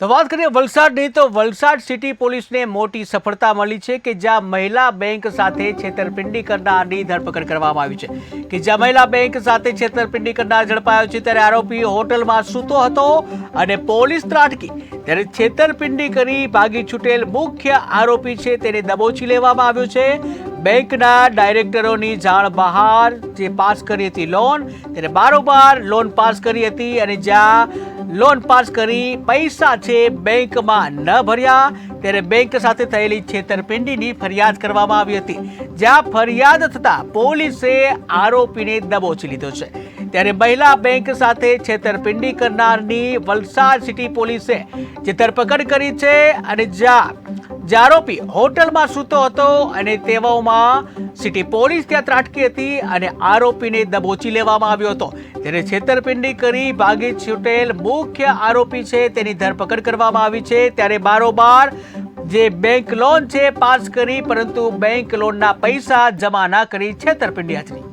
તો વાત કરીએ વલસાડની, તો વલસાડ સિટી પોલીસને મોટી સફળતા મળી છે કે જ્યાં મહિલા બેંક સાથે છેતરપિંડી કરનારની ધરપકડ કરવામાં આવી છે. કે જ્યાં મહિલા બેંક સાથે છેતરપિંડી કરનાર ઝડપાયો છે, ત્યારે આરોપી હોટલમાં સૂતો હતો અને પોલીસ ત્રાટકી. ત્યારે છેતરપિંડી કરી ભાગી છૂટેલ મુખ્ય આરોપી છે, તેને દબોચી લેવામાં આવ્યો છે. બેંકના ડાયરેક્ટરોની જાણ બહાર જે પાસ કરી હતી લોન ત્યારે બારોબાર લોન પાસ કરી હતી અને જ્યાં લોન પાસ કરી પૈસા છે બેંકમાં ન ભર્યા, ત્યારે બેંક સાથે થયેલી છેતરપિંડીની ફરિયાદ કરવામાં આવી હતી. જ્યાં ફરિયાદ થતા પોલીસે આરોપીને દબોચી લીધો છે. ત્યારે મહિલા બેંક સાથે છેતરપિંડી કરનારની વલસાડ સિટી પોલીસે જે ધરપકડ કરી છે અને જ્યાં જે આરોપી હોટલમાં સૂતો હતો અને તેવામાં સિટી પોલીસ ત્યાં ત્રાટકી હતી અને આરોપીને દબોચી લેવામાં આવ્યો હતો. ત્યારે છેતરપિંડી કરી ભાગી છૂટેલ મુખ્ય આરોપી છે તેની ધરપકડ કરવામાં આવી છે. ત્યારે બારોબાર જે બેંક લોન છે પાસ કરી, પરંતુ બેંક લોનના પૈસા જમા ના કરી છેતરપિંડી આચરી.